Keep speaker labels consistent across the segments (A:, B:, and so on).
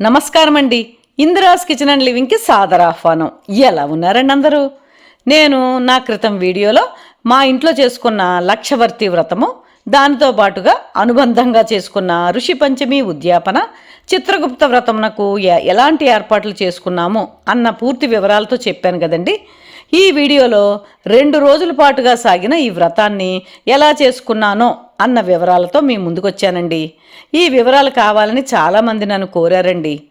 A: నమస్కారం అండి Indira's kitchen and లివింగ్కి సాదర ఆహ్వానం. ఎలా ఉన్నారండి అందరూ? నేను నా క్రితం వీడియోలో మా ఇంట్లో చేసుకున్న లక్షవర్తి వ్రతము దానితో పాటుగా అనుబంధంగా చేసుకున్న ఋషి పంచమి ఉద్యాపన చిత్రగుప్త వ్రతమునకు ఎలాంటి ఏర్పాట్లు చేసుకున్నాము అన్న పూర్తి వివరాలతో చెప్పాను కదండి. ఈ వీడియోలో రెండు రోజుల పాటుగా సాగిన ఈ వ్రతాన్ని ఎలా చేసుకున్నానో అన్న వివరాలతో మీ ముందుకొచ్చానండి. ఈ వివరాలు కావాలని చాలామంది నన్ను కోరారండి.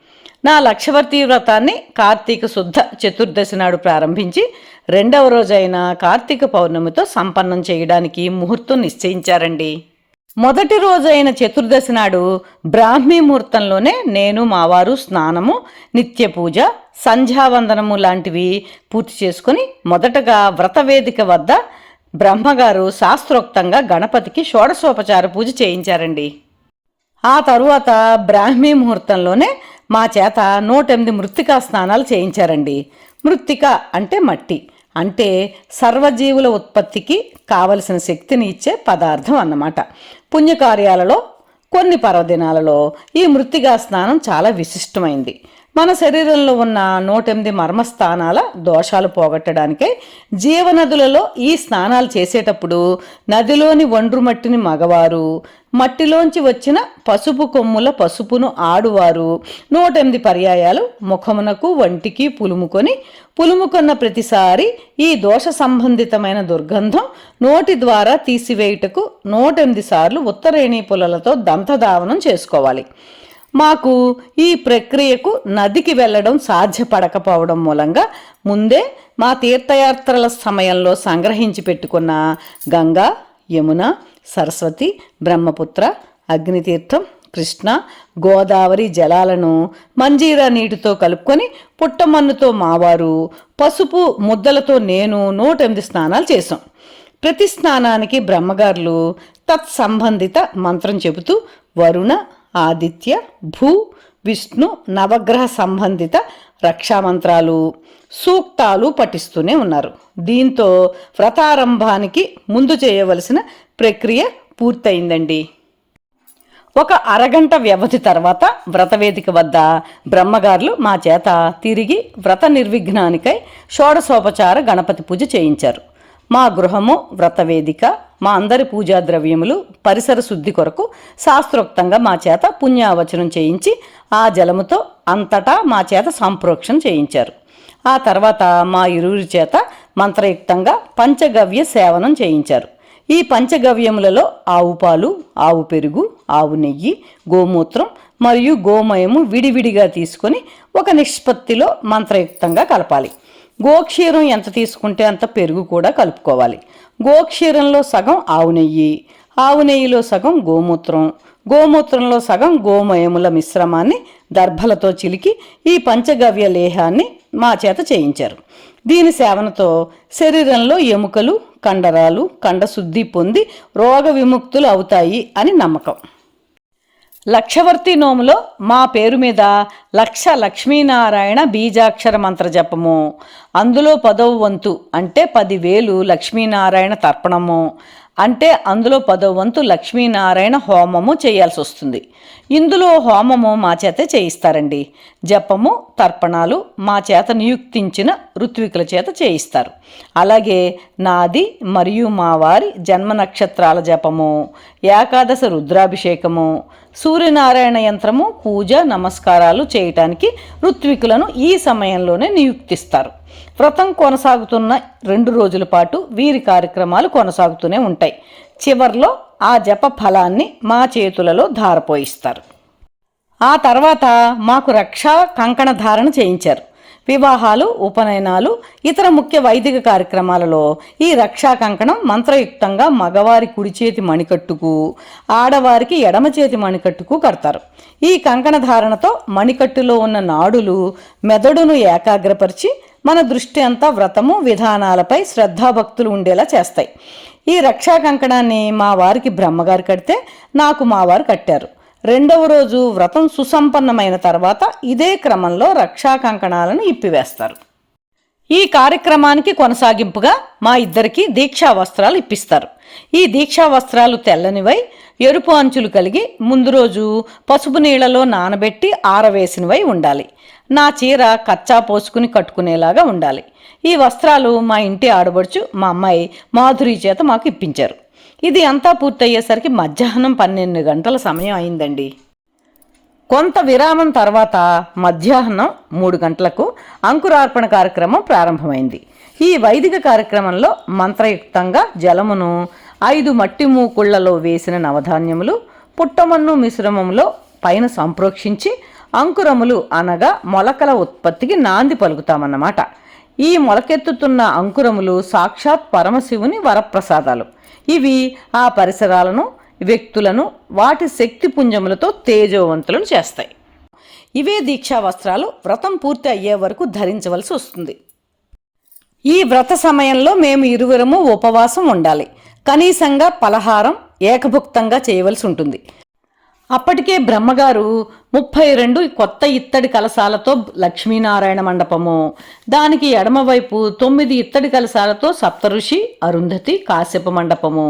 A: నా లక్షవర్తి వ్రతాన్ని కార్తీక శుద్ధ చతుర్దశి నాడు ప్రారంభించి రెండవ రోజైన కార్తీక పౌర్ణమితో సంపన్నం చేయడానికి ముహూర్తం నిశ్చయించారండి. మొదటి రోజైన చతుర్దశి నాడు బ్రాహ్మీ ముహూర్తంలోనే నేను మావారు స్నానము నిత్య పూజ సంధ్యావందనము లాంటివి పూర్తి చేసుకుని మొదటగా వ్రతవేదిక వద్ద బ్రహ్మగారు శాస్త్రోక్తంగా గణపతికి షోడశోపచార పూజ చేయించారండి. ఆ తరువాత బ్రాహ్మీ ముహూర్తంలోనే మా చేత నూటెనిమిది మృత్తికా స్నానాలు చేయించారండి. మృత్తిక అంటే మట్టి అంటే సర్వజీవుల ఉత్పత్తికి కావలసిన శక్తిని ఇచ్చే పదార్థం అన్నమాట. పుణ్యకార్యాలలో కొన్ని పర్వదినాలలో ఈ మృత్తిగా స్నానం చాలా విశిష్టమైంది. మన శరీరంలో ఉన్న నూటెనిమిది మర్మస్థానాల దోషాలు పోగొట్టడానికై జీవనదులలో ఈ స్నానాలు చేసేటప్పుడు నదిలోని ఒండ్రు మట్టిని మగవారు మట్టిలోంచి వచ్చిన పసుపు కొమ్ముల పసుపును ఆడువారు నూటెనిమిది పర్యాయాలు ముఖమునకు వంటికి పులుముకొని పులుముకొన్న ప్రతిసారి ఈ దోష సంబంధితమైన దుర్గంధం నోటి ద్వారా తీసివేయుటకు నూటెనిమిది సార్లు ఉత్తరేణీ పుల్లలతో దంతధావనం చేసుకోవాలి. మాకు ఈ ప్రక్రియకు నదికి వెళ్ళడం సాధ్యపడకపోవడం మూలంగా ముందే మా తీర్థయాత్రల సమయంలో సంగ్రహించి పెట్టుకున్న గంగా యమున సరస్వతి బ్రహ్మపుత్ర అగ్నితీర్థం కృష్ణ గోదావరి జలాలను మంజీరా నీటితో కలుపుకొని పుట్టమన్నుతో మావారు పసుపు ముద్దలతో నేను నూటెనిమిది స్నానాలు చేశాం. ప్రతి స్నానానికి బ్రహ్మగారులు తత్సంబంధిత మంత్రం చెబుతూ వరుణ ఆదిత్య భూ విష్ణు నవగ్రహ సంబంధిత రక్షామంత్రాలు సూక్తాలు పఠిస్తూనే ఉన్నారు. దీంతో వ్రతారంభానికి ముందు చేయవలసిన ప్రక్రియ పూర్తయిందండి. ఒక అరగంట వ్యవధి తర్వాత వ్రతవేదిక వద్ద బ్రహ్మగారులు మా చేత తిరిగి వ్రత నిర్విఘ్నానికై షోడశోపచార గణపతి పూజ చేయించారు. మా గృహము వ్రతవేదిక మా అందరి పూజా ద్రవ్యములు పరిసర శుద్ధి కొరకు శాస్త్రోక్తంగా మా చేత పుణ్యావచనం చేయించి ఆ జలముతో అంతటా మా చేత సంప్రోక్షణ చేయించారు. ఆ తర్వాత మా ఇరువురి చేత మంత్రయుక్తంగా పంచగవ్య సేవనం చేయించారు. ఈ పంచగవ్యములలో ఆవు పాలు ఆవు పెరుగు ఆవు నెయ్యి గోమూత్రం మరియు గోమయము విడివిడిగా తీసుకొని ఒక నిష్పత్తిలో మంత్రయుక్తంగా కలపాలి. గోక్షీరం ఎంత తీసుకుంటే అంత పెరుగు కూడా కలుపుకోవాలి. గోక్షీరంలో సగం ఆవు నెయ్యి ఆవు నెయ్యిలో సగం గోమూత్రం గోమూత్రంలో సగం గోమయముల మిశ్రమాన్ని దర్భలతో చిలికి ఈ పంచగవ్య లేహాన్ని మా చేత చేయించారు. దీని సేవనతో శరీరంలో ఎముకలు కండరాలు కండశుద్ధి పొంది రోగ విముక్తులు అవుతాయి అని నమ్మకం. లక్షవర్తి నోములో మా పేరు మీద లక్ష లక్ష్మీనారాయణ బీజాక్షర మంత్ర జపము. అందులో పదవ వంతు అంటే పదివేలు లక్ష్మీనారాయణ తర్పణము. అంటే అందులో పదో వంతు లక్ష్మీనారాయణ హోమము చేయాల్సి వస్తుంది ఇందులో హోమము మా చేత చేయిస్తారండి. జపము తర్పణాలు మా చేత నియుక్తించిన ఋత్వికుల చేత చేయిస్తారు. అలాగే నాది మరియు మా వారి జన్మ నక్షత్రాల జపము ఏకాదశ రుద్రాభిషేకము సూర్యనారాయణ యంత్రము పూజ నమస్కారాలు చేయటానికి ఋత్వికులను ఈ సమయంలోనే నియుక్తిస్తారు. వ్రతం కొనసాగుతున్న రెండు రోజుల పాటు వీరి కార్యక్రమాలు కొనసాగుతూనే ఉంటాయి. చివర్లో ఆ జప ఫలాన్ని మా చేతులలో ధారపోయిస్తారు. ఆ తర్వాత మాకు రక్షా కంకణ ధారణ చేయించారు. వివాహాలు ఉపనయనాలు ఇతర ముఖ్య వైదిక కార్యక్రమాలలో ఈ రక్షా కంకణం మంత్రయుక్తంగా మగవారి కుడి చేతి మణికట్టుకు ఆడవారికి ఎడమ చేతి మణికట్టుకు కడతారు. ఈ కంకణ ధారణతో మణికట్టులో ఉన్న నాడులు మెదడును ఏకాగ్రపరిచి మన దృష్టి అంతా వ్రతము విధానాలపై శ్రద్ధాభక్తులు ఉండేలా చేస్తాయి. ఈ రక్షా కంకణాన్ని మా వారికి బ్రహ్మగారు కడితే నాకు మా వారు కట్టారు. రెండవ రోజు వ్రతం సుసంపన్నమైన తర్వాత ఇదే క్రమంలో రక్షా కంకణాలను ఇప్పివేస్తారు. ఈ కార్యక్రమానికి కొనసాగింపుగా మా ఇద్దరికి దీక్షా వస్త్రాలు ఇప్పిస్తారు. ఈ దీక్షా వస్త్రాలు తెల్లనివై ఎరుపు అంచులు కలిగి ముందు రోజు పసుపు నీళ్ళలో నానబెట్టి ఆరవేసినవై ఉండాలి. నా చీర కచ్చా పోసుకుని కట్టుకునేలాగా ఉండాలి. ఈ వస్త్రాలు మా ఇంటి ఆడబడుచు మా అమ్మాయి మాధురి చేత మాకు ఇప్పించారు. ఇది అంతా పూర్తయ్యేసరికి మధ్యాహ్నం పన్నెండు గంటల సమయం అయిందండి. కొంత విరామం తర్వాత మధ్యాహ్నం మూడు గంటలకు అంకురార్పణ కార్యక్రమం ప్రారంభమైంది. ఈ వైదిక కార్యక్రమంలో మంత్రయుక్తంగా జలమును ఐదు మట్టి మూకుళ్ళలో వేసిన నవధాన్యములు పుట్టమన్ను మిశ్రమంలో పైన సంప్రోక్షించి అంకురములు అనగా మొలకల ఉత్పత్తికి నాంది పలుకుతామన్నమాట. ఈ మొలకెత్తుతున్న అంకురములు సాక్షాత్ పరమశివుని వరప్రసాదాలు. ఇవి ఆ పరిసరాలను వ్యక్తులను వాటి శక్తి పుంజములతో తేజోవంతులను చేస్తాయి. ఇవే దీక్షా వస్త్రాలు వ్రతం పూర్తి అయ్యే వరకు ధరించవలసి వస్తుంది. ఈ వ్రత సమయంలో మేము ఇరువురము ఉపవాసం ఉండాలి. కనీసంగా పలహారం ఏకభుక్తంగా చేయవలసి ఉంటుంది. అప్పటికే బ్రహ్మగారు ముప్పై రెండు కొత్త ఇత్తడి కలశాలతో లక్ష్మీనారాయణ మండపము దానికి ఎడమవైపు తొమ్మిది ఇత్తడి కలశాలతో సప్తఋషి అరుంధతి కాశ్యప మండపము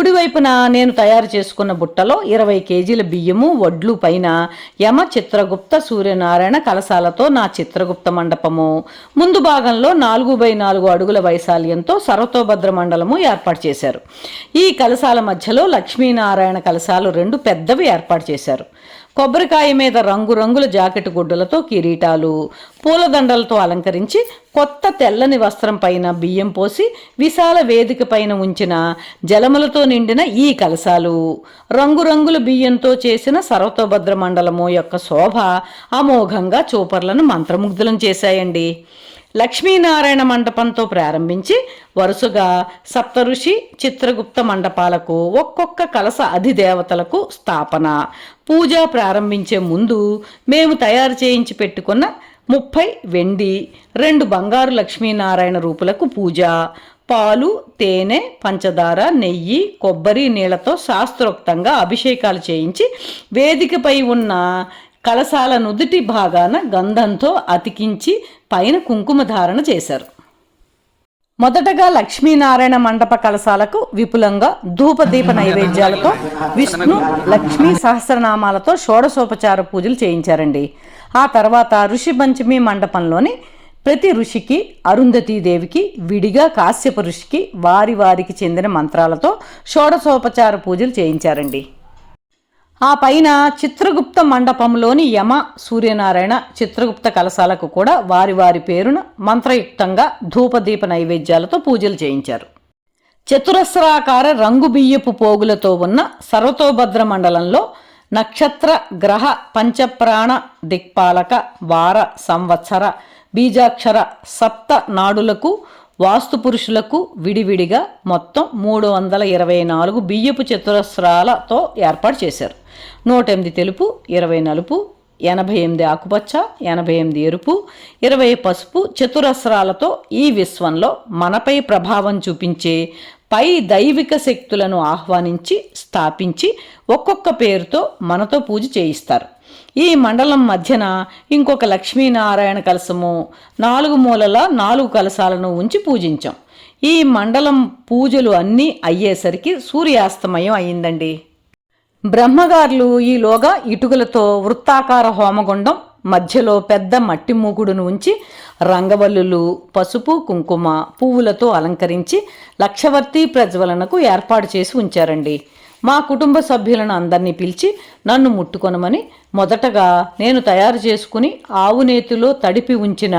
A: కుడివైపున నేను తయారు చేసుకున్న బుట్టలో ఇరవై కేజీల బియ్యము వడ్లు పైన యమ చిత్రగుప్త సూర్యనారాయణ కలశాలతో నా చిత్రగుప్త మండపము. ముందు భాగంలో నాలుగు బై నాలుగు అడుగుల వైశాల్యంతో సర్వతోభద్ర మండలము ఏర్పాటు చేశారు. ఈ కలశాల మధ్యలో లక్ష్మీనారాయణ కలశాలు రెండు పెద్దవి ఏర్పాటు చేశారు. కొబ్బరికాయ మీద రంగురంగుల జాకెట్ గుడ్డలతో కిరీటాలు పూలదండలతో అలంకరించి కొత్త తెల్లని వస్త్రం పైన బియ్యం పోసి విశాల వేదిక పైన ఉంచిన జలములతో నిండిన ఈ కలశాలు. రంగురంగుల బియ్యంతో చేసిన సర్వతోభద్ర మండలము యొక్క శోభ అమోఘంగా చూపర్లను మంత్రముగ్ధులం చేశాయండి. లక్ష్మీనారాయణ మండపంతో ప్రారంభించి వరుసగా సప్తఋషి చిత్రగుప్త మండపాలకు ఒక్కొక్క కలస అధిదేవతలకు స్థాపన. పూజ ప్రారంభించే ముందు మేము తయారు చేయించి పెట్టుకున్న ముప్పై వెండి రెండు బంగారు లక్ష్మీనారాయణ రూపులకు పూజ. పాలు తేనె పంచదార నెయ్యి కొబ్బరి నీళ్ళతో శాస్త్రోక్తంగా అభిషేకాలు చేయించి వేదికపై ఉన్న కలశాల నుదుటి భాగాన గంధంతో అతికించి పైన కుంకుమ ధారణ చేశారు. మొదటగా లక్ష్మీనారాయణ మండప కలశాలకు విపులంగా ధూపదీప నైవేద్యాలతో విష్ణు లక్ష్మీ సహస్రనామాలతో షోడశోపచార పూజలు చేయించారండి. ఆ తర్వాత ఋషి పంచమి మండపంలోని ప్రతి ఋషికి అరుంధతీదేవికి విడిగా కాశ్యప ఋషికి వారి వారికి చెందిన మంత్రాలతో షోడశోపచార పూజలు చేయించారండి. ఆ పైన చిత్రగుప్త మండపంలోని యమ సూర్యనారాయణ చిత్రగుప్త కలశాలకు కూడా వారి వారి పేరున మంత్రయుక్తంగా ధూపదీప నైవేద్యాలతో పూజలు చేయించారు. చతురస్రాకార రంగు బియ్యపు పోగులతో ఉన్న సర్వతోభద్ర మండలంలో నక్షత్ర గ్రహ పంచప్రాణ దిక్పాలక వార సంవత్సర బీజాక్షర సప్త నాడులకు వాస్తు పురుషులకు విడివిడిగా మొత్తం మూడు వందల ఇరవై నాలుగు బియ్యపు చతురస్రాలతో ఏర్పాటు చేశారు. నూట ఎనిమిది తెలుపు ఇరవై నలుపు ఎనభై ఎనిమిది ఆకుపచ్చ ఎనభై ఎనిమిది ఎరుపు ఇరవై పసుపు చతురస్రాలతో ఈ విశ్వంలో మనపై ప్రభావం చూపించే పై దైవిక శక్తులను ఆహ్వానించి స్థాపించి ఒక్కొక్క పేరుతో మనతో పూజ చేయిస్తారు. ఈ మండలం మధ్యన ఇంకొక లక్ష్మీనారాయణ కలసము నాలుగు మూలల నాలుగు కలశాలను ఉంచి పూజించాం. ఈ మండలం పూజలు అన్నీ అయ్యేసరికి సూర్యాస్తమయం అయిందండి బ్రహ్మగారులు ఈలోగా ఇటుకలతో వృత్తాకార హోమగుండం మధ్యలో పెద్ద మట్టి మూకుడును ఉంచి రంగవల్లులు పసుపు కుంకుమ పువ్వులతో అలంకరించి లక్షవర్తి ప్రజ్వలనకు ఏర్పాటు చేసి ఉంచారండి. మా కుటుంబ సభ్యులను అందరినీ పిలిచి నన్ను ముట్టుకొనమని మొదటగా నేను తయారు చేసుకుని ఆవు నేతిలో తడిపి ఉంచిన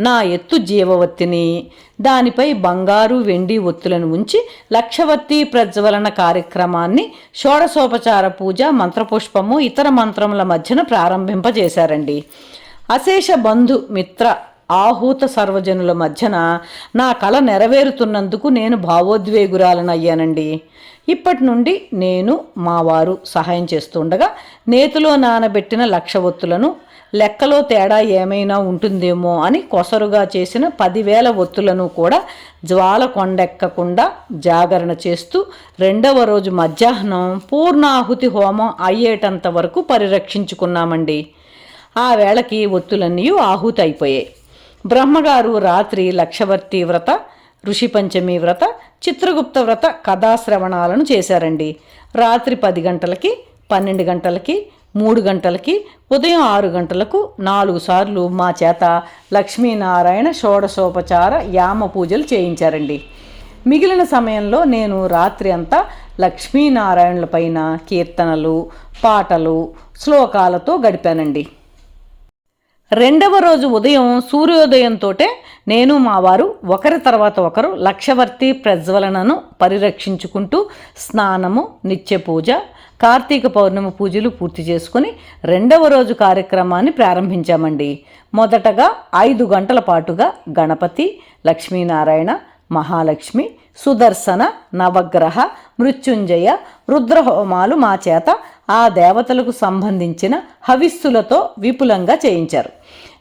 A: నా ఎత్తు జీవవత్తిని దానిపై బంగారు వెండి ఒత్తులను ఉంచి లక్షవర్తి ప్రజ్వలన కార్యక్రమాన్ని షోడశోపచార పూజ మంత్రపుష్పము ఇతర మంత్రముల మధ్యన ప్రారంభింపజేశారండి. అశేష బంధు మిత్ర ఆహూత సర్వజనుల మధ్యన నా కళ నెరవేరుతున్నందుకు నేను భావోద్వేగురాలనయ్యానండి. ఇప్పటి నుండి నేను మా వారు సహాయం చేస్తుండగా నేతిలో నానబెట్టిన లక్ష ఒత్తులను లెక్కలో తేడా ఏమైనా ఉంటుందేమో అని కొసరుగా చేసిన పదివేల ఒత్తులను కూడా జ్వాల కొండెక్కకుండా జాగరణ చేస్తూ రెండవ రోజు మధ్యాహ్నం పూర్ణాహుతి హోమం అయ్యేటంత వరకు పరిరక్షించుకున్నామండి. ఆ వేళకి ఒత్తులన్నీ ఆహుతి అయిపోయాయి బ్రహ్మగారు రాత్రి లక్షవర్తి వ్రత ఋషి పంచమి వ్రత చిత్రగుప్త వ్రత కథాశ్రవణాలను చేశారండి. రాత్రి పది గంటలకి పన్నెండు గంటలకి మూడు గంటలకి ఉదయం ఆరు గంటలకు నాలుగు సార్లు మా చేత లక్ష్మీనారాయణ షోడశోపచార యామ పూజలు చేయించారండి. మిగిలిన సమయంలో నేను రాత్రి అంతా లక్ష్మీనారాయణుల పైన కీర్తనలు పాటలు శ్లోకాలతో గడిపానండి. రెండవ రోజు ఉదయం సూర్యోదయంతోటే నేను మా వారు ఒకరి తర్వాత ఒకరు లక్షవర్తి ప్రజ్వలనను పరిరక్షించుకుంటూ స్నానము నిత్య పూజ కార్తీక పౌర్ణమి పూజలు పూర్తి చేసుకుని రెండవ రోజు కార్యక్రమాన్ని ప్రారంభించామండి. మొదటగా ఐదు గంటల పాటుగా గణపతి లక్ష్మీనారాయణ మహాలక్ష్మి సుదర్శన నవగ్రహ మృత్యుంజయ రుద్రహోమాలు మా చేత ఆ దేవతలకు సంబంధించిన హవిస్సులతో విపులంగా చేయించారు.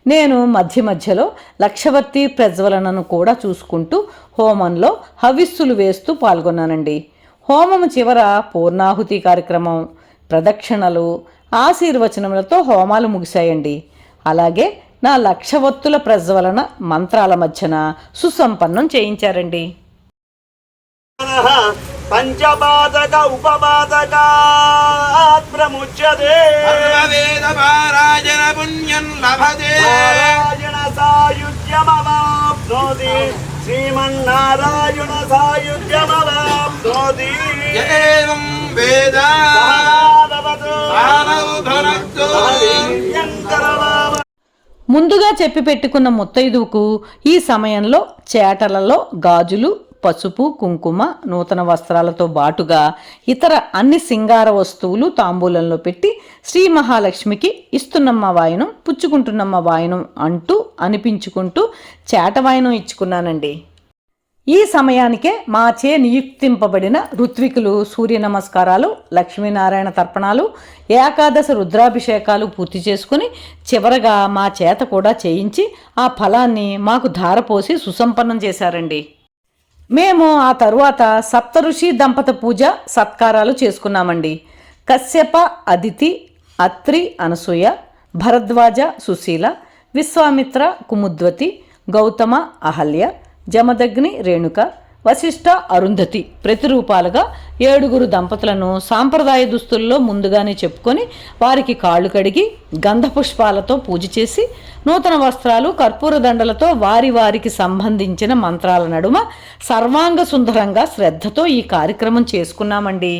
A: నేను మధ్య మధ్యలో లక్షవర్తి ప్రజ్వలనను కూడా చూసుకుంటూ హోమంలో హవిస్సులు వేస్తూ పాల్గొన్నానండి. హోమం చివర పూర్ణాహుతి కార్యక్రమం ప్రదక్షిణలు ఆశీర్వచనములతో హోమాలు ముగిశాయండి. అలాగే నా లక్షవత్తుల ప్రజ్వలన మంత్రాల మధ్యన సుసంపన్నం చేయించారండి.
B: పంచపాదక ప్రముచ్యతే
C: సర్వవేద పారాయణ పుణ్యం లభతే.
B: నారాయణ సాయుధ్యమవాప్నోతి. శ్రీమన్నారాయణ సాయుధ్యమవాప్నోతి.
C: ఏవం వేద. భనక్తు
A: ముందుగా చెప్పి పెట్టుకున్న ముత్తైదువుకు ఈ సమయంలో చేటలలో గాజులు పసుపు కుంకుమ నూతన వస్త్రాలతో బాటుగా ఇతర అన్ని సింగార వస్తువులు తాంబూలంలో పెట్టి శ్రీ మహాలక్ష్మికి ఇస్తున్నమ్మ వాయనం పుచ్చుకుంటున్నమ్మ వాయనం అంటూ అనిపించుకుంటూ చేటవాయనం ఇచ్చుకున్నానండి. ఈ సమయానికే మాచే నియుక్తింపబడిన ఋత్వికులు సూర్య నమస్కారాలు లక్ష్మీనారాయణ తర్పణాలు ఏకాదశ రుద్రాభిషేకాలు పూర్తి చేసుకుని చివరగా మా చేత కూడా చేయించి ఆ ఫలాన్ని మాకు ధారపోసి సుసంపన్నం చేశారండి. మేము ఆ తరువాత సప్తఋషి దంపత పూజ సత్కారాలు చేసుకున్నామండి. కశ్యప అదితి అత్రి అనసూయ భరద్వాజ సుశీల విశ్వామిత్ర కుముద్వతి గౌతమ అహల్య జమదగ్ని రేణుక వశిష్ఠ అరుంధతి ప్రతిరూపాలుగా ఏడుగురు దంపతులను సాంప్రదాయ దుస్తుల్లో ముందుగానే చెప్పుకొని వారికి కాళ్ళు కడిగి గంధ పుష్పాలతో పూజ చేసి నూతన వస్త్రాలు కర్పూర దండలతో వారి వారికి సంబంధించిన మంత్రాల నడుమ సర్వాంగ సుందరంగా శ్రద్ధతో ఈ కార్యక్రమం చేసుకున్నామండి.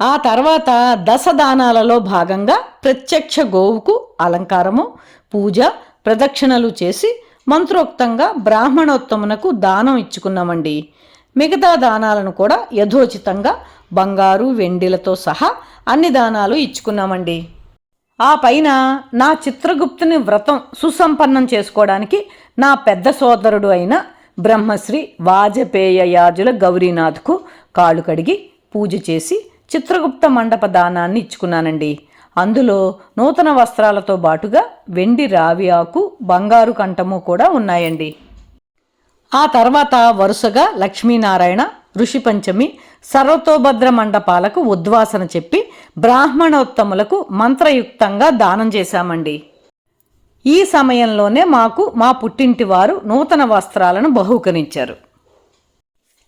A: ఆ తర్వాత దశదానాలలో భాగంగా ప్రత్యక్ష గోవుకు అలంకారము పూజ ప్రదక్షిణలు చేసి మంత్రోక్తంగా బ్రాహ్మణోత్తమునకు దానం ఇచ్చుకున్నామండి. మిగతా దానాలను కూడా యథోచితంగా బంగారు వెండిలతో సహా అన్ని దానాలు ఇచ్చుకున్నామండి. ఆ పైన నా చిత్రగుప్తుని వ్రతం సుసంపన్నం చేసుకోవడానికి నా పెద్ద సోదరుడు అయిన బ్రహ్మశ్రీ వాజపేయ యాజుల గౌరీనాథ్కు కాళ్ళు కడిగి పూజ చేసి చిత్రగుప్త మండప దానాన్ని ఇచ్చుకున్నానండి. అందులో నూతన వస్త్రాలతో బాటుగా వెండి రావి ఆకు బంగారు కంఠము కూడా ఉన్నాయండి. ఆ తర్వాత వరుసగా లక్ష్మీనారాయణ ఋషి పంచమి సర్వతోభద్ర మండపాలకు ఉద్వాసన చెప్పి బ్రాహ్మణోత్తములకు మంత్రయుక్తంగా దానం చేశామండి. ఈ సమయంలోనే మాకు మా పుట్టింటి వారు నూతన వస్త్రాలను బహూకరించారు.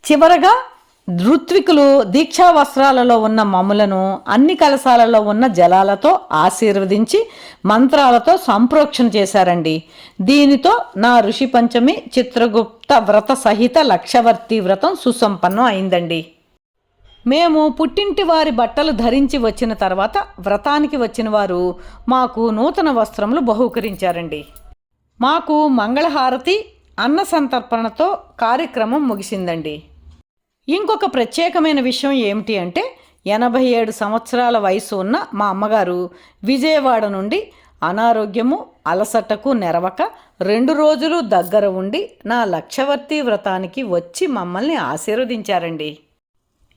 A: చివరగా ఋత్వికులు దీక్షా వస్త్రాలలో ఉన్న మమ్ములను అన్ని కలశాలలో ఉన్న జలాలతో ఆశీర్వదించి మంత్రాలతో సంప్రోక్షణ చేశారండి. దీనితో నా ఋషి పంచమి చిత్రగుప్త వ్రత సహిత లక్షవర్తి వ్రతం సుసంపన్నం అయిందండి. మేము పుట్టింటి వారి బట్టలు ధరించి వచ్చిన తర్వాత వ్రతానికి వచ్చిన వారు మాకు నూతన వస్త్రములు బహూకరించారండి. మాకు మంగళహారతి అన్న సంతర్పణతో కార్యక్రమం ముగిసిందండి. ఇంకొక ప్రత్యేకమైన విషయం ఏమిటి అంటే ఎనభై ఏడు సంవత్సరాల వయసు ఉన్న మా అమ్మగారు విజయవాడ నుండి అనారోగ్యము అలసటకు నెరవక రెండు రోజులు దగ్గర ఉండి నా లక్షవర్తి వ్రతానికి వచ్చి మమ్మల్ని ఆశీర్వదించారండి.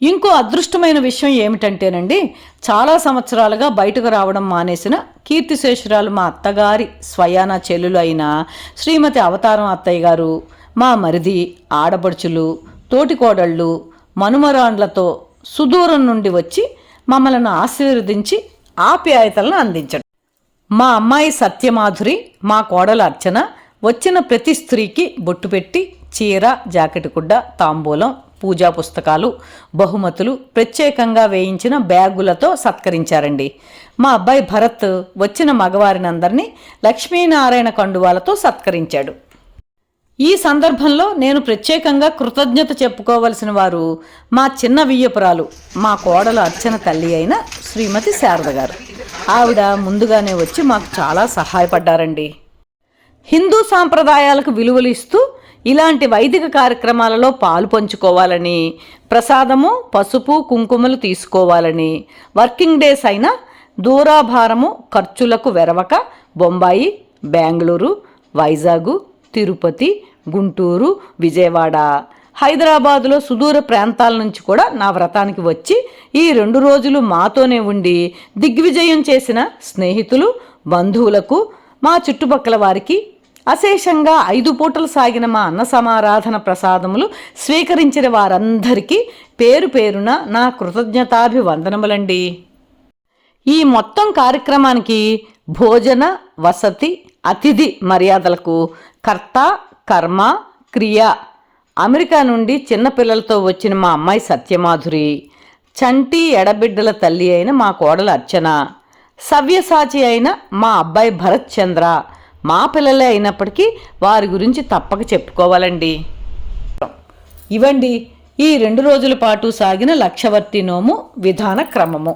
A: ఇంకో అదృష్టమైన విషయం ఏమిటంటేనండి చాలా సంవత్సరాలుగా బయటకు రావడం మానేసిన కీర్తిశేషురాలు మా అత్తగారి స్వయాన చెల్లులు అయిన శ్రీమతి అవతారం అత్తయ్య గారు మా మరిది ఆడపడుచులు తోటికోడళ్ళు మనుమరాండ్లతో సుదూరం నుండి వచ్చి మమ్మలను ఆశీర్వదించి ఆప్యాయతలను అందించడం. మా అమ్మాయి సత్యమాధురి మా కోడలు అర్చన వచ్చిన ప్రతి స్త్రీకి బొట్టు పెట్టి చీర జాకెట్ గుడ్డ తాంబూలం పూజా పుస్తకాలు బహుమతులు ప్రత్యేకంగా వేయించిన బ్యాగులతో సత్కరించారండి. మా అబ్బాయి భరత్ వచ్చిన మగవారినందరినీ లక్ష్మీనారాయణ కండువాలతో సత్కరించాడు. ఈ సందర్భంలో నేను ప్రత్యేకంగా కృతజ్ఞత చెప్పుకోవలసిన వారు మా చిన్న వియ్యపురాలు మా కోడలు అర్చన తల్లి అయిన శ్రీమతి శారద గారు. ఆవిడ ముందుగానే వచ్చి మాకు చాలా సహాయపడ్డారండి. హిందూ సాంప్రదాయాలకు విలువలు ఇస్తూ ఇలాంటి వైదిక కార్యక్రమాలలో పాలు పంచుకోవాలని ప్రసాదము పసుపు కుంకుమలు తీసుకోవాలని వర్కింగ్ డేస్ అయినా దూరాభారము ఖర్చులకు వెరవక బొంబాయి బెంగళూరు వైజాగు తిరుపతి గుంటూరు విజయవాడ. హైదరాబాదులో సుదూర ప్రాంతాల నుంచి కూడా నా వ్రతానికి వచ్చి ఈ రెండు రోజులు మాతోనే ఉండి దిగ్విజయం చేసిన స్నేహితులు బంధువులకు మా చుట్టుపక్కల వారికి అశేషంగా ఐదు పూటలు సాగిన మా అన్న సమారాధన ప్రసాదములు స్వీకరించిన వారందరికీ పేరు పేరున నా కృతజ్ఞతాభివందనములండి. ఈ మొత్తం కార్యక్రమానికి భోజన వసతి అతిథి మర్యాదలకు కర్త కర్మ క్రియ. అమెరికా నుండి చిన్నపిల్లలతో వచ్చిన మా అమ్మాయి సత్యమాధురి. చంటి ఎడబిడ్డల తల్లి అయిన మా కోడలు అర్చన. సవ్యసాచి అయిన మా అబ్బాయి భరత్ చంద్ర. మా పిల్లలే అయినప్పటికీ వారి గురించి తప్పక చెప్పుకోవాలండి. ఇవండి ఈ రెండు రోజుల పాటు సాగిన లక్షవర్తి నోము విధాన క్రమము.